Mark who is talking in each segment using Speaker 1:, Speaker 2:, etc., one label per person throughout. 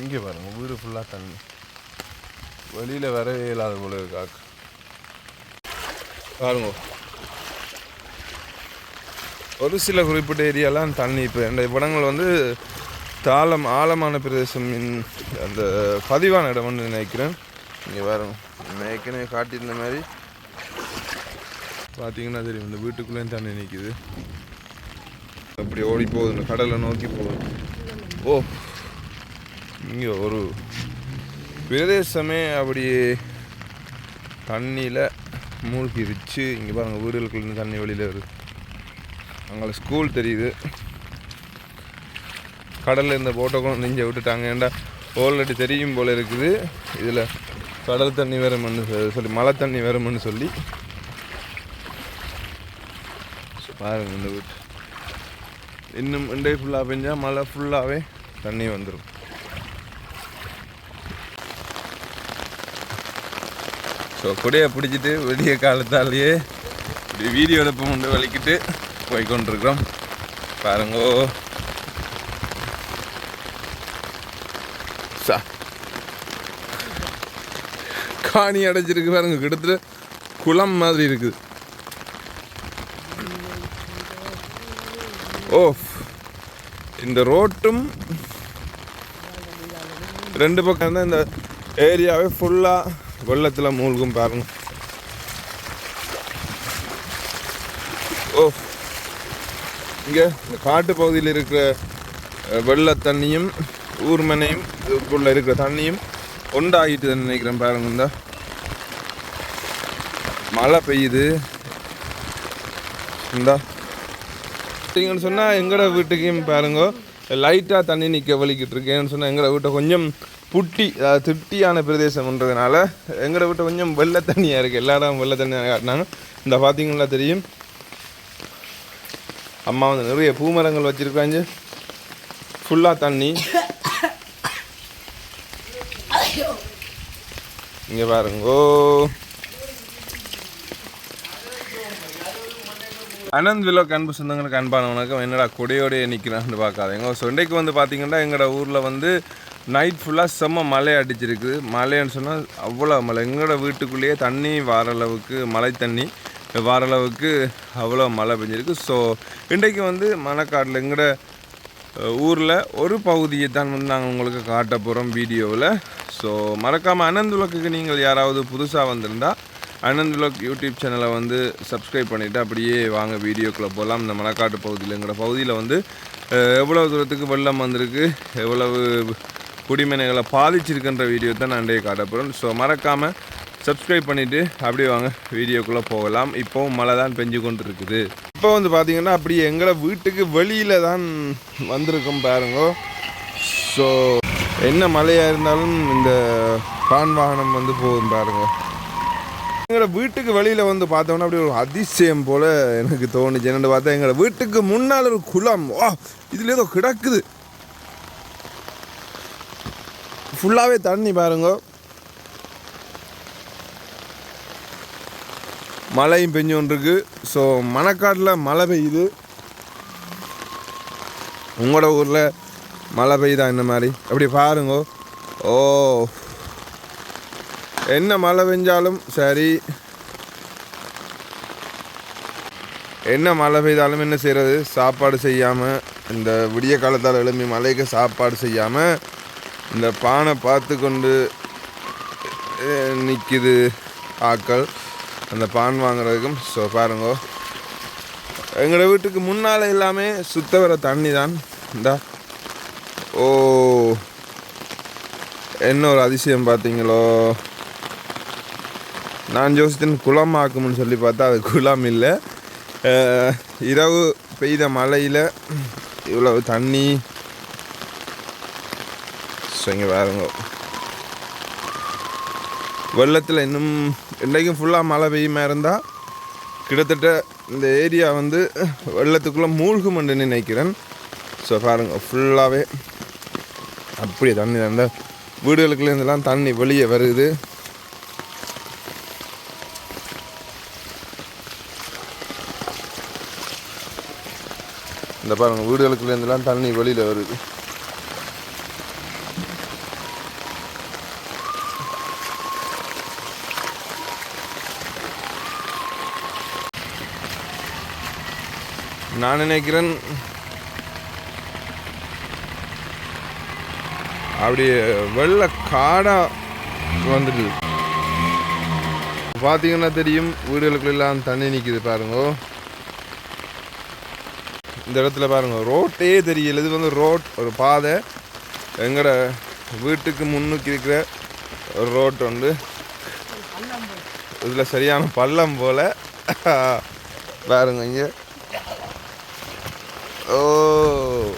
Speaker 1: இங்கே பாருங்கள் வீடு ஃபுல்லாக தண்ணி. வெளியில் வரவே இல்லாத போல இருக்காக்கு பாருங்க. ஒரு சில குறிப்பிட்ட ஏரியாலாம் தண்ணி இப்போ இந்த இடங்கள் வந்து தாளம் ஆழமான பிரதேசம் அந்த பதிவான இடம்னு நினைக்கிறேன். இங்கே பாருங்க ஏற்கனவே காட்டியிருந்த மாதிரி பார்த்தீங்கன்னா தெரியும் இந்த வீட்டுக்குள்ளேயும் தண்ணி நிற்கிது அப்படி ஓடி போகுது இந்த கடலை நோக்கி போகுது. ஓ இங்கே ஒரு பிரதேசமே அப்படி தண்ணியில் மூழ்கிருச்சு. இங்கே பாருங்க வீடுகளுக்குள்ள தண்ணி வெளியில் வருது. அங்கே ஸ்கூல் தெரியுது. கடலில் இருந்த போட்டோ கூட நெஞ்ச விட்டுட்டாங்க. ஏன்டா ஆல்ரெடி தெரியும் போல் இருக்குது. இதில் கடல் தண்ணி வரும்னு சொல்லி மழை தண்ணி வரும்னு சொல்லி. பாருங்க இந்த வீட்டு. இன்னும் இண்டே ஃபுல்லாக பெஞ்சால் மழை ஃபுல்லாகவே தண்ணி வந்துடும் ஸோ கொடியை பிடிச்சிட்டு விடிய காலத்தாலேயே இப்படி வீடியோ எடுப்ப முண்டு வலிக்கிட்டு போய் கொண்டிருக்கிறோம் பாருங்கோ. சா. காணி அடைச்சிருக்கு பாருங்க. கிட்டத்தட்ட குளம் மாதிரி இருக்குது. ஓ இந்த ரோட்டும் ரெண்டு பக்கம் தான் இந்த ஏரியாவே ஃபுல்லாக வெள்ளத்தில் மூழ்கும் பாருங்க. ஓ. இங்கே இந்த காட்டு பகுதியில் இருக்கிற வெள்ள தண்ணியும் ஊர்மனையும் இதுக்குள்ளே இருக்கிற தண்ணியும் ஒன்றாகிட்டு நினைக்கிறேன் பாருங்க இந்த. மழை பெய்யுது. இந்தா. பார்த்தீங்கன்னு சொன்னால் எங்களோட வீட்டுக்கும் பாருங்க லைட்டாக தண்ணி நிற்க வலிக்கிட்டு இருக்கேன்னு சொன்னால் எங்களோட வீட்டை கொஞ்சம் புட்டி அதாவது திட்டியான பிரதேசம்ன்றதுனால எங்களை விட்டு கொஞ்சம் வெள்ளை தண்ணியாக இருக்குது எல்லா இடம் வெள்ளை தண்ணியாக காட்டினாங்க. இந்த பார்த்தீங்கன்னா தெரியும். அம்மா வந்து நிறைய பூமரங்கள் வச்சுருக்காங்க. ஃபுல்லாக தண்ணி. இங்கே பாருங்கோ. அனந்த் விலோக் அன்பு சொந்தங்களுக்கு அன்பான வணக்கம். என்னடா கொடையோடய நிற்கிறான்னு பார்க்காதீங்க. ஸோ இன்றைக்கு வந்து பார்த்தீங்கன்னா எங்களோட ஊரில் வந்து நைட் ஃபுல்லாக செம்ம மழை அடிச்சிருக்கு. மழைன்னு சொன்னால் அவ்வளோ மழை. எங்களோட வீட்டுக்குள்ளேயே தண்ணி வார அளவுக்கு மழை தண்ணி வார அளவுக்கு அவ்வளோ மழை பெஞ்சிருக்கு. ஸோ இன்றைக்கு வந்து மழைக்காட்டில் எங்களோட ஊரில் ஒரு பகுதியை தான் வந்து நாங்கள் உங்களுக்கு காட்ட போகிறோம் வீடியோவில். ஸோ மறக்காமல் அனந்துலக்குக்கு நீங்கள் யாராவது புதுசாக வந்திருந்தால் அனந்துலக் யூடியூப் சேனலை வந்து சப்ஸ்கிரைப் பண்ணிவிட்டு அப்படியே வாங்க வீடியோக்குள்ளே போகலாம் இந்த மலைக்காட்டு எங்களோட பகுதியில் வந்து எவ்வளோ தூரத்துக்கு வெள்ளம் வந்திருக்கு எவ்வளவு குடிமனைகளை பாதிச்சிருக்கின்ற வீடியோ தான் நான் இன்றைய ஸோ மறக்காமல் சப்ஸ்கிரைப் பண்ணிவிட்டு அப்படியே வாங்க வீடியோக்குள்ளே போகலாம். இப்போவும் மழை தான் பெஞ்சு கொண்டு இருக்குது இப்போ வந்து பார்த்தீங்கன்னா அப்படியே எங்களை வீட்டுக்கு வெளியில் தான் வந்திருக்கோம் பாருங்க. ஸோ என்ன மழையாக இருந்தாலும் இந்த பான் வாகனம் வந்து போகும் பாருங்க. எங்களோட வீட்டுக்கு வெளியில் வந்து பார்த்தோன்னா அப்படி ஒரு அதிசயம் போல் எனக்கு தோணுச்சு. என்னென்னு பார்த்தா எங்களோட வீட்டுக்கு முன்னால் ஒரு குளம். ஓ இதில் ஏதோ கிடக்குது. ஃபுல்லாகவே தண்ணி பாருங்க. மழையும் பெஞ்சு கொண்டிருக்கு ஸோ மணக்காட்டில் மழை பெய்யுது. உங்களோட ஊரில் மழை பெய்யுதா இந்த மாதிரி? அப்படி பாருங்க. ஓ. என்ன மழை பெஞ்சாலும் சரி. என்ன மழை பெய்தாலும் என்ன செய்கிறது சாப்பாடு செய்யாமல் இந்த விடிய காலத்தால் எழும்பி மழைக்கு சாப்பாடு செய்யாமல் இந்த பானை பார்த்து கொண்டு நிற்கிது ஆக்கள். அந்த பான் வாங்குறதுக்கும் ஸோ பாருங்கோ. எங்களோட வீட்டுக்கு முன்னால் எல்லாமே சுத்த வர தண்ணி தான் இந்தா. ஓ. என்ன ஒரு அதிசயம் பார்த்தீங்களோ. நான் யோசித்தேன் குளம் ஆக்கும்னு சொல்லி பார்த்தா அது குளம் இல்லை. இரவு பெய்த மழையில் இவ்வளவு தண்ணி ஸோ இங்கே பாருங்க. வெள்ளத்தில் இன்னும் இன்றைக்கும் ஃபுல்லாக மழை பெய்யுமா இருந்தால் கிட்டத்தட்ட இந்த ஏரியா வந்து வெள்ளத்துக்குள்ளே மூழ்குமென்று நினைக்கிறேன். ஸோ பாருங்க ஃபுல்லாகவே அப்படியே தண்ணி அந்த வீடுகளுக்குலேருந்துலாம் தண்ணி வெளியே வருது. இந்த பாருங்க வீடுகளுக்குலேருந்துலாம் தண்ணி வெளியில் வருது. நான் நினைக்கிறேன் அப்படியே வெள்ளை காடாக வந்துடுது பார்த்தீங்கன்னா தெரியும் வீடுகளுக்குள்ளெல்லாம் தண்ணி நிற்கிது பாருங்க. இந்த இடத்துல பாருங்க ரோட்டே தெரியல. இது வந்து ரோட் ஒரு பாதை. எங்கட வீட்டுக்கு முன்னுக்கு இருக்கிற ஒரு ரோட் உண்டு. இதில் சரியான பள்ளம் போல். பாருங்க இங்கே. Oh. ஓ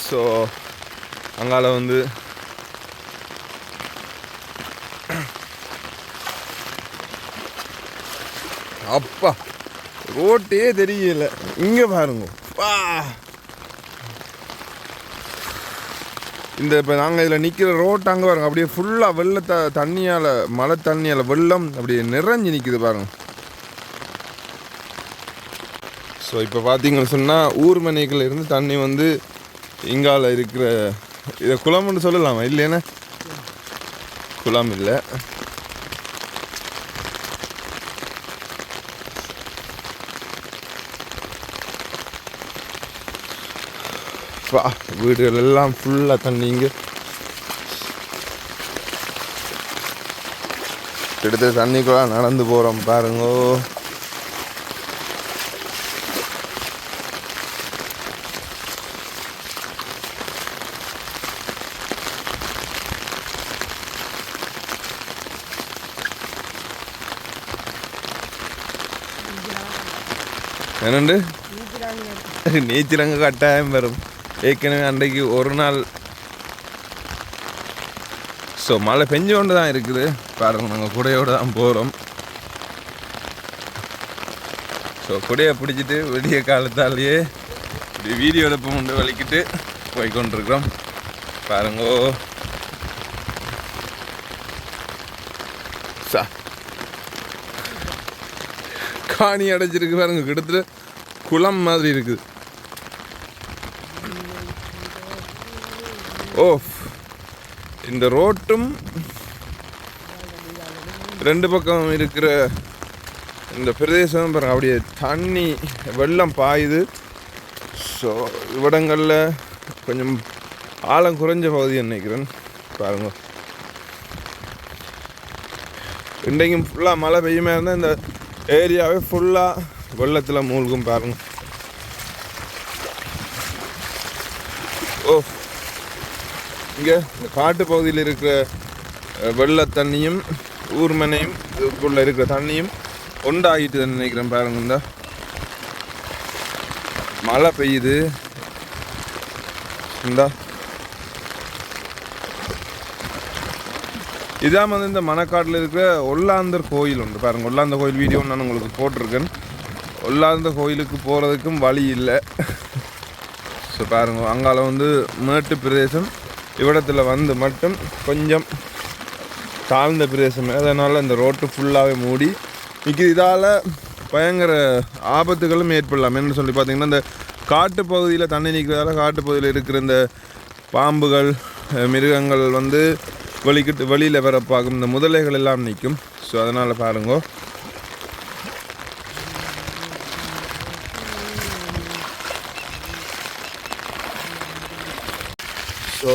Speaker 1: ஸோ அங்கால வந்து அப்பா ரோட்டே தெரியல. இங்கே பாருங்க. பா இந்த இப்போ நாங்கள் இதில் நிற்கிற ரோட் அங்கே பாருங்க. அப்படியே ஃபுல்லாக வெள்ளத்தை தண்ணியால் மழை தண்ணியால் வெள்ளம் அப்படியே நிறைஞ்சு நிற்குது பாருங்க. ஸோ இப்போ பார்த்தீங்கன்னு சொன்னால் ஊர் இருந்து தண்ணி வந்து இங்கால இருக்கிற இதை குளம்னு சொல்லலாமா? இல்லைன்னா குளம் இல்லை. வா வீடுகள் எல்லாம் ஃபுல்லாக தண்ணிங்க. கிட்டத்தட்ட தண்ணிக்குள்ள நடந்து போகிறோம் பாருங்கோ. என்னண்டு? நீச்சலங்க கட்டாயம் வரும். ஏற்கனவே அன்றைக்கு ஒரு நாள். ஸோ மழை பெஞ்சோண்டு தான் இருக்குது. பாருங்க நாங்கள் குடையோடு தான் போகிறோம் ஸோ குடையை பிடிச்சிட்டு விடிய காலத்தாலேயே இப்படி வீடியோ எடுப்போம் கொண்டு வலிக்கிட்டு போய் கொண்டிருக்கிறோம். பாருங்கோ. சா. காணி அடைச்சிருக்கு பாருங்க கிட்டத்தட்ட குளம் மாதிரி இருக்குது. ஓஃப். இந்த ரோட்டும் ரெண்டு பக்கம் இருக்கிற இந்த பிரதேசம் பாருங்கள் அப்படியே தண்ணி வெள்ளம் பாயுது. ஸோ இவ்விடங்களில் கொஞ்சம் ஆழம் குறைஞ்ச பகுதி நினைக்கிறேன். பாருங்கள் இன்றைக்கும் ஃபுல்லாக மழை பெய்யுமா இருந்தால் இந்த ஏரியாவே ஃபுல்லாக வெள்ளத்தில் மூழ்கும் பாருங்கள் ஓ இங்கே இந்த காட்டு பகுதியில் இருக்கிற வெள்ள தண்ணியும் ஊர்மனையும் இதுக்குள்ளே இருக்கிற தண்ணியும் ஒன்றாகிட்டு நினைக்கிறேன் பாருங்க இந்த. மழை பெய்யுது. இந்தா. இதான் வந்து இந்த மணக்காட்டில் இருக்கிற ஒல்லாந்தர் கோயில் உண்டு பாருங்க. ஒல்லாந்தர் கோயில் வீடியோ நான் உங்களுக்கு போட்டிருக்கேன். ஒல்லாந்தர் கோயிலுக்கு போகிறதுக்கும் வழி இல்லை. ஸோ பாருங்க அங்கால வந்து மேட்டு பிரதேசம். இவ்விடத்தில் வந்து மட்டும் கொஞ்சம் தாழ்ந்த பிரதேசம். அதனால் இந்த ரோட்டு ஃபுல்லாகவே மூடி நிற்கிது இதால் பயங்கர ஆபத்துகளும் ஏற்படலாம். என்ன சொல்லி பார்த்தீங்கன்னா இந்த காட்டு பகுதியில் தண்ணி நிற்கிறதால காட்டு பகுதியில் இருக்கிற இந்த பாம்புகள் மிருகங்கள் வந்து வெளிக்கிட்டு வெளியில் வர பார்க்கும் இந்த முதலைகள் எல்லாம் நிற்கும் ஸோ அதனால் பாருங்கோ. ஸோ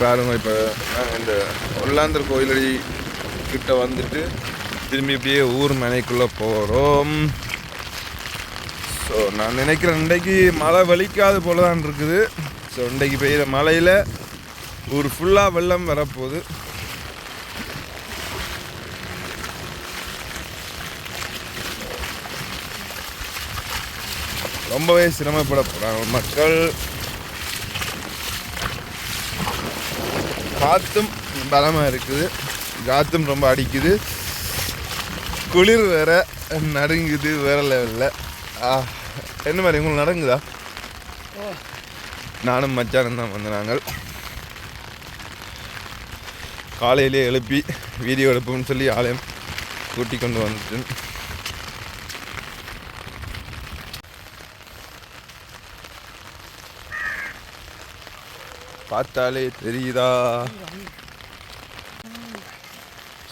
Speaker 1: பாருங்க இப்போ இந்த ஒல்லாந்தர் கோயிலடி கிட்ட வந்துட்டு திரும்பி இப்படியே ஊர் மனைக்குள்ளே போகிறோம் ஸோ நான் நினைக்கிறேன் இன்றைக்கு மழை வலிக்காது போல தான் இருக்குது. ஸோ இன்றைக்கு பெய்கிற மழையில் ஊர் ஃபுல்லாக வெள்ளம் வரப்போகுது. ரொம்பவே சிரமப்பட போகிறாங்க மக்கள். காற்றும் பலமாக இருக்குது. காற்றும் ரொம்ப அடிக்குது. குளிர் வேற நடுங்குது வேற லெவலில் என்ன மாதிரி உங்களுக்கு நடங்குதா நானும் மச்சானும் தான் வந்து நாங்கள். காலையிலே எழுப்பி வீடியோ எடுப்போம்னு சொல்லி ஆலயம் கூட்டி கொண்டு வந்துட்டேன். பார்த்தாலே தெரியுதா?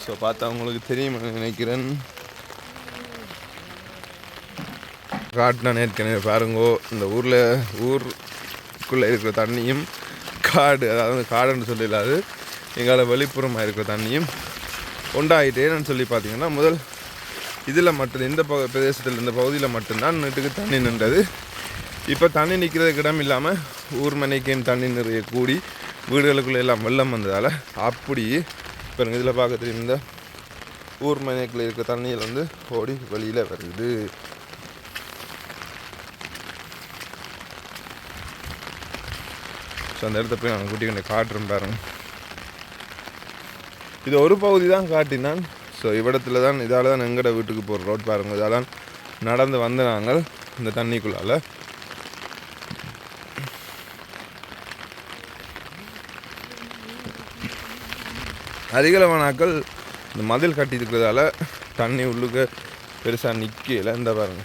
Speaker 1: ஸோ பார்த்தா உங்களுக்கு தெரியும் நினைக்கிறேன். காட்டினா ஏற்கனவே பாருங்கோ இந்த ஊரில் ஊருக்குள்ளே இருக்கிற தண்ணியும் காடு அதாவது காடுன்னு சொல்லிடாது எங்களால் வெளிப்புறமாக இருக்கிற தண்ணியும் உண்டாயிட்டேன்னு சொல்லி பார்த்தீங்கன்னா முதல் இதில் மட்டும் இந்த ப பிரதேசத்தில் இந்த பகுதியில் மட்டும்தான் நீட்டுக்கு தண்ணி நின்றது. இப்போ தண்ணி நிற்கிறதுக்கு இடம் இல்லாமல் ஊர் மனைக்கும் தண்ணி நிறைய கூடி வீடுகளுக்குள்ளே எல்லாம் வெள்ளம் வந்ததால் அப்படி இப்போ இதில் பார்க்க தெரியும் இந்த ஊர் மனைக்குள்ளே இருக்க தண்ணியில் வந்து ஓடி வெளியில் வருது. ஸோ அந்த இடத்த போய் நான் குட்டி கொண்டு காட்டுறேன் பாருங்க. இது ஒரு பகுதி தான் காட்டினான். ஸோ இவ்விடத்துல தான் இதால் தான் எங்கட வீட்டுக்கு போகிற ரோட் பாருங்க இதால் தான் நடந்து வந்த நாங்கள் இந்த தண்ணிக்குள்ளால். அதிகளவானாக்கள் இந்த மதில் கட்டி இருக்கிறதால தண்ணி உள்ளுக்கு பெருசாக நிற்கல இந்த பாருங்க.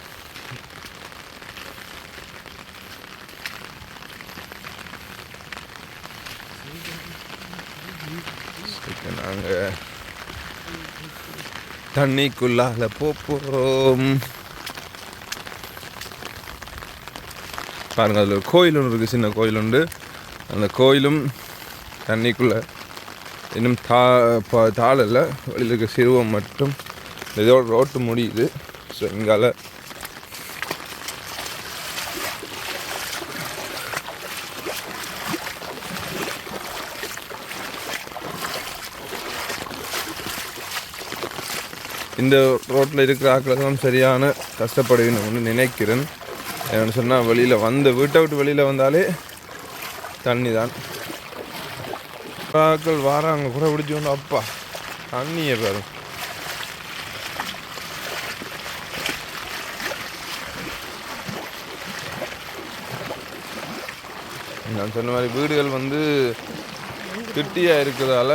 Speaker 1: நாங்கள் தண்ணிக்குள்ளால போகிறோம் பாருங்க அதில் ஒரு கோயில் ஒன்று இருக்குது சின்ன கோயில் உண்டு. அந்த கோயிலும் தண்ணிக்குள்ளே இன்னும் தா இப்போ தாழல வெளியில் இருக்க சிறுவம் மட்டும் இதோட ரோட்டு முடியுது. ஸோ இங்கால இந்த ரோட்டில் இருக்கிற ஆக்கள் தான் சரியான கஷ்டப்படுவேன்னு நினைக்கிறேன். என்னென்னு சொன்னால் வெளியில் வந்து வீட்டை விட்டு வெளியில் வந்தாலே தண்ணி தான் ஆட்கள் வாராங்க கூட பிடிச்சி வந்து அப்பா தண்ணியை பாரு. நான் சொன்ன மாதிரி வீடுகள் வந்து கிட்டியாக இருக்கிறதால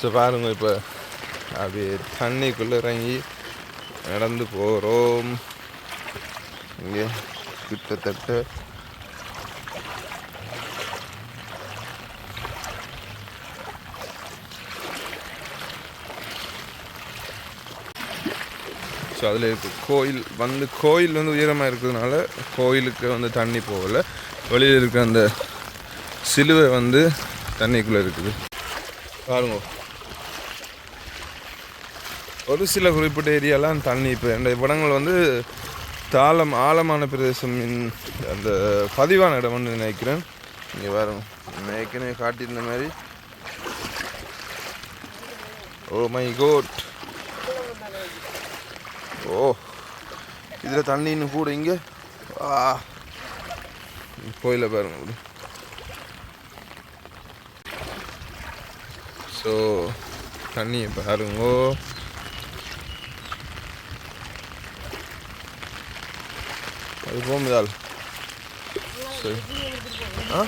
Speaker 1: ஸோ பாருங்க இப்போ அப்படியே தண்ணிக்குள்ளே இறங்கி நடந்து போகிறோம் இங்கே கிட்டத்தட்ட ஸோ அதில் இருக்கு. கோயில் வந்து கோயில் வந்து உயரமாக இருக்கிறதுனால கோயிலுக்கு வந்து தண்ணி போகல. வெளியில் இருக்க அந்த சிலுவை வந்து தண்ணிக்குள்ளே இருக்குது. பாருங்க. ஒரு சில குறிப்பிட்ட ஏரியாலாம் தண்ணி இப்போ இந்த இடங்கள் வந்து தாளம் ஆழமான பிரதேசம் அந்த பதிவான இடம்னு நினைக்கிறேன். இங்கே பாருங்க. ஏற்கனவே காட்டியிருந்த மாதிரி. ஓ மை கோட் ஓ இதில் தண்ணின்னு கூட இங்கே? ஆ. பாருங்க அப்படி. ஸோ தண்ணியை பாருங்கோ அது போகும்போதால் சரி. ஆ?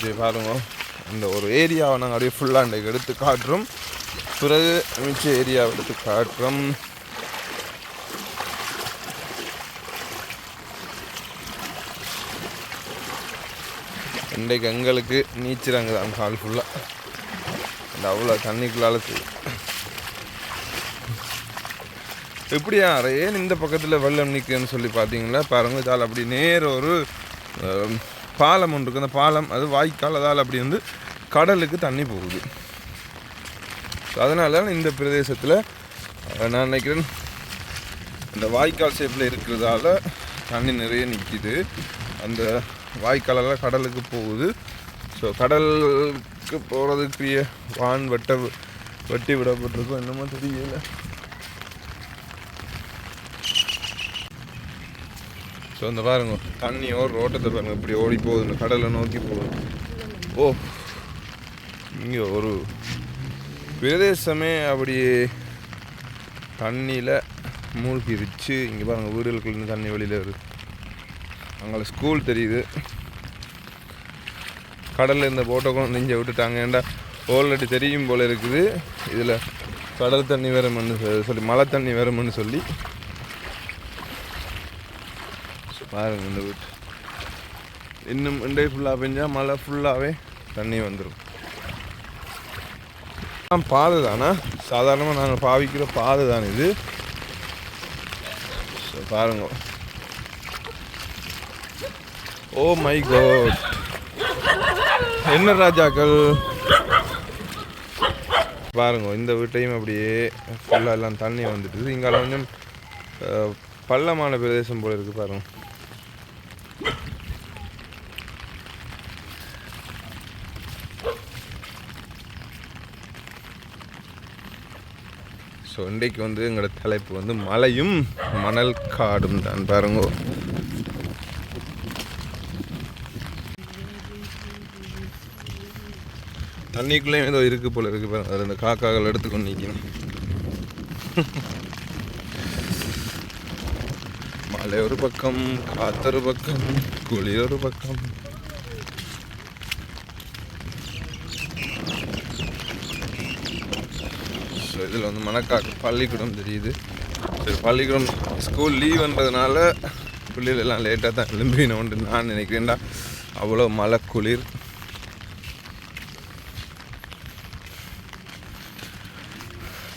Speaker 1: சரி பாருங்க. அந்த ஒரு ஏரியாவை நாங்கள் அப்படியே ஃபுல்லாக இன்றைக்கு எடுத்து காட்டுறோம். பிறகு மிச்ச ஏரியாவை எடுத்து காட்டுறோம். இன்றைக்கு எங்களுக்கு நீச்சலாங்க தான் கால் ஃபுல்லாக அந்த அவ்வளோ தண்ணிக்குள்ளால எப்படியா ஏன் இந்த பக்கத்தில் வெள்ளம் நிற்குன்னு சொல்லி பார்த்தீங்கன்னா பாருங்கள் இதால் அப்படி நேர ஒரு பாலம் ஒன்று இருக்குது அந்த பாலம் அது வாய்க்கால் அதால் அப்படி வந்து கடலுக்கு தண்ணி போகுது. ஸோ அதனால இந்த பிரதேசத்தில் நான் நினைக்கிறேன் இந்த வாய்க்கால் ஷேப்பில் இருக்கிறதால தண்ணி நிறைய நிற்கிது அந்த வாய்க்காலெல்லாம் கடலுக்கு போகுது. ஸோ கடலுக்கு போகிறதுக்குரிய வான் வெட்ட வெட்டி விடப்பட்டிருக்கும் என்னமோ தெரியல. ஸோ இந்த பாருங்க தண்ணி ஒரு ரோட்டத்தை பாருங்க இப்படி ஓடி போகுது. இந்த கடலை நோக்கி போகுது. ஓ இங்கே ஒரு பிரதேசமே அப்படி தண்ணியில் மூழ்கிருச்சு. இங்கே பாருங்க வீடுகளுக்குள்ள தண்ணி வெளியில் வருது. அங்கே ஸ்கூல் தெரியுது. கடலில் இந்த போட்டோக்கும் நெஞ்ச விட்டுட்டாங்க. ஏன்டா ஆல்ரெடி தெரியும் போல் இருக்குது. இதில் கடல் தண்ணி வரும்னு சொல்லி மழை தண்ணி வரும்னு சொல்லி. பாருங்கள் இந்த வீட்டு. இன்னும் இண்டே ஃபுல்லாக பெஞ்சால் மழை ஃபுல்லாகவே தண்ணி வந்துடும் பாதை தானா சாதாரணமாக நாங்கள் பாவிக்கிற பாதை தான் இது பாருங்க. ஓ மை கோட் என்ன ராஜாக்கள்? பாருங்க இந்த வீட்டையும் அப்படியே ஃபுல்லாக எல்லாம் தண்ணி வந்துட்டு இங்கே கொஞ்சம் பள்ளமான பிரதேசம் போல இருக்குது பாருங்கள் ஸோ இன்றைக்கு வந்து எங்களோட தலைப்பு வந்து மலையும் மணல் காடும் தான் பாருங்க. தண்ணிக்குள்ளேயும் ஏதோ இருக்கு போல இருக்கு பாருங்க. அது அந்த காக்காக்கள் எடுத்துக்கொண்டு நிற்கணும் மலை ஒரு பக்கம் காத்தொரு பக்கம் குளிர் ஒரு பக்கம். இதில் வந்து மணக்காக்கு பள்ளிக்கூடம் தெரியுது. சரி பள்ளிக்கூடம் ஸ்கூல் லீவுன்றதுனால பிள்ளைகளெல்லாம் லேட்டாக தான் எழும்பினோன்ட்டு நான் நினைக்கிறேன்டா. அவ்வளோ மழை குளிர்.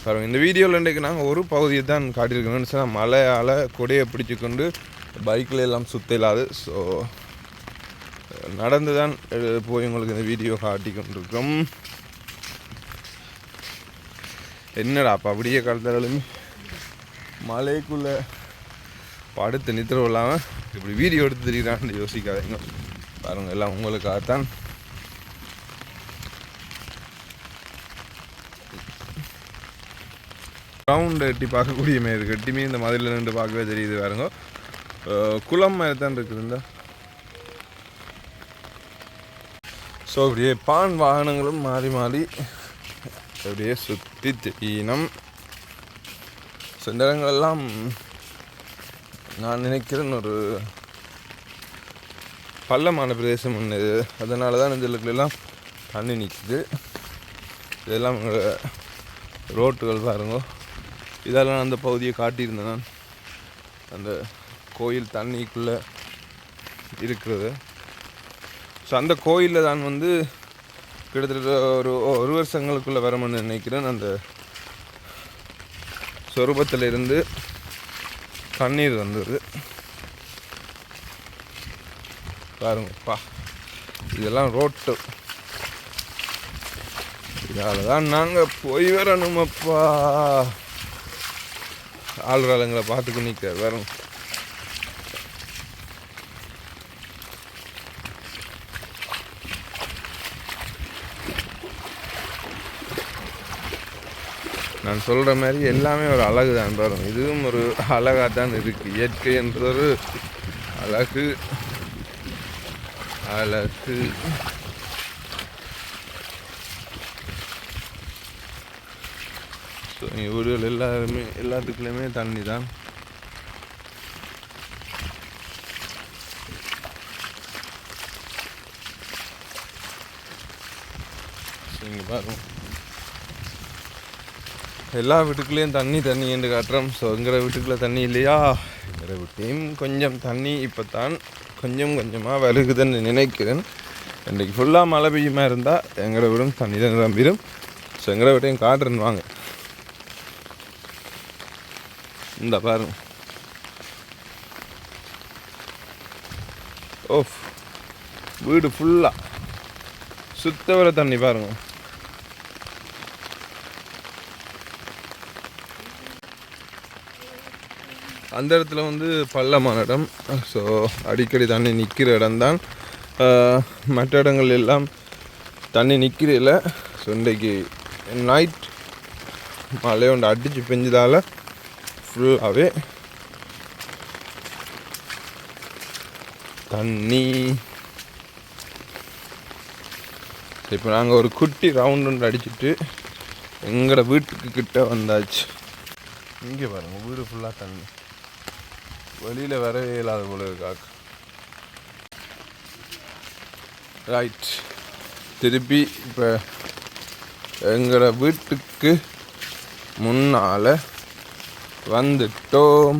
Speaker 1: பாருங்க இந்த வீடியோவில் இன்றைக்கு நாங்கள் ஒரு பகுதியை தான் காட்டியிருக்கோம்னு சொன்னால் மழையால் கொடையை பிடிச்சு கொண்டு பைக்கில் எல்லாம் சுத்த இல்லாது ஸோ நடந்து தான் போய் உங்களுக்கு இந்த வீடியோ காட்டி கொண்டிருக்கோம் என்னடா அப்போ அப்படியே கடத்தாலும் மலைக்குள்ளே படுத்து நித்திரம் இல்லாமல் இப்படி வீடியோ எடுத்து தெரியுறான்னு யோசிக்காதீங்க. பாருங்கள் எல்லாம் உங்களுக்காகத்தான். ரவுண்ட் எட்டி பார்க்கக்கூடிய மாதிரி இருக்குது எட்டியுமே இந்த மதுரையில் நின்று பார்க்கவே தெரியுது பாருங்க. குளம் மாதிரி தான் இருக்குது இந்த. ஸோ அப்படியே பான் வாகனங்களும் மாறி மாறி அப்படியே சுற்றி தெரியணும் ஸோ இந்த இடங்களெல்லாம் நான் நினைக்கிறேன் ஒரு பள்ளமான பிரதேசம் ஒன்று அதனால தான் இந்த இடத்துலலாம் தண்ணி நிற்குது இதெல்லாம் ரோட்டுகள் பாருங்க. இதெல்லாம் அந்த பகுதியை காட்டியிருந்தேன் நான். அந்த கோயில் தண்ணிக்குள்ளே இருக்கிறது. ஸோ அந்த கோயிலில் தான் வந்து கிட்டத்தட்ட ஒரு ஒரு வருஷங்களுக்குள்ளே வரணும்னு நினைக்கிறேன். அந்த சொரூபத்தில் இருந்து தண்ணீர் வந்தது. பாருங்கப்பா இதெல்லாம் ரோட்டு. இதால் தான் நாங்கள் போய் வரணுமப்பா. ஆளுகாலங்களை பார்த்துக்கு நிற்க வரணும் நான் சொல்கிற மாதிரி எல்லாமே ஒரு அழகு தான் பாருங்க இதுவும் ஒரு அழகாக தான் இருக்குது இயற்கை என்ற ஒரு அழகு. அழகு. ஸோ இங்கே வீடுகள் எல்லாருமே எல்லாத்துக்குள்ளேயுமே தண்ணி தான். இங்கே பாருங்க. எல்லா வீட்டுக்குள்ளேயும் தண்ணி தண்ணி என்று காட்டுறோம். ஸோ எங்கிற வீட்டுக்குள்ளே தண்ணி இல்லையா? எங்கிற வீட்டையும் கொஞ்சம் தண்ணி இப்போ தான் கொஞ்சம் கொஞ்சமாக வருகுதுன்னு நினைக்கிறேன். இன்றைக்கு ஃபுல்லாக மழை பெய்யுமா இருந்தால் எங்களோட வீடும் தண்ணி தான் நிரம்பிடும். ஸோ எங்களோட வீட்டையும் காட்டுறேன்னு வாங்க. இந்த பாருங்க. ஓஃப் வீடு ஃபுல்லாக சுத்த வர தண்ணி பாருங்கள் அந்த இடத்துல வந்து பள்ளமான இடம். ஸோ அடிக்கடி தண்ணி நிற்கிற இடம்தான். மற்ற இடங்கள் எல்லாம் தண்ணி நிற்கிறதில்ல ஸோ இன்றைக்கு நைட் மழை ஒன்று அடித்து பெஞ்சதால் ஃபுல்லாகவே தண்ணி. இப்போ நாங்கள் ஒரு குட்டி ரவுண்ட் ஒன்று அடிச்சுட்டு எங்களோட வீட்டுக்கு கிட்ட வந்தாச்சு. இங்கே பாருங்கள் வீடு ஃபுல்லாக தண்ணி. வெளியில் வரவே இல்லாத போல இருக்காக்கு ரைட் திருப்பி இப்போ எங்களோட வீட்டுக்கு முன்னால் வந்துட்டோம்.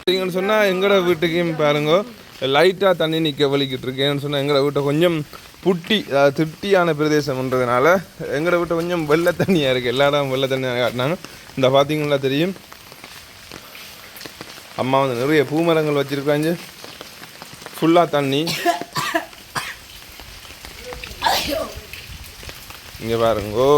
Speaker 1: சரிங்கன்னு சொன்னால் எங்களோட வீட்டுக்கும் பாருங்க லைட்டாக தண்ணி நிற்க வலிக்கிட்டு இருக்கேன்னு சொன்னால் எங்களோட வீட்டை கொஞ்சம் புட்டி அதாவது திட்டியான பிரதேசம்ன்றதுனால எங்களோட வீட்டை கொஞ்சம் வெள்ளை தண்ணியாக இருக்குது எல்லாரும் வெள்ளை தண்ணியாக காட்டினாங்க இந்த பார்த்தீங்கன்னா தெரியும். அம்மா வந்து நிறைய பூமரங்கள் வச்சுருக்காங்க. ஃபுல்லாக தண்ணி. இங்கே பாருங்கோ.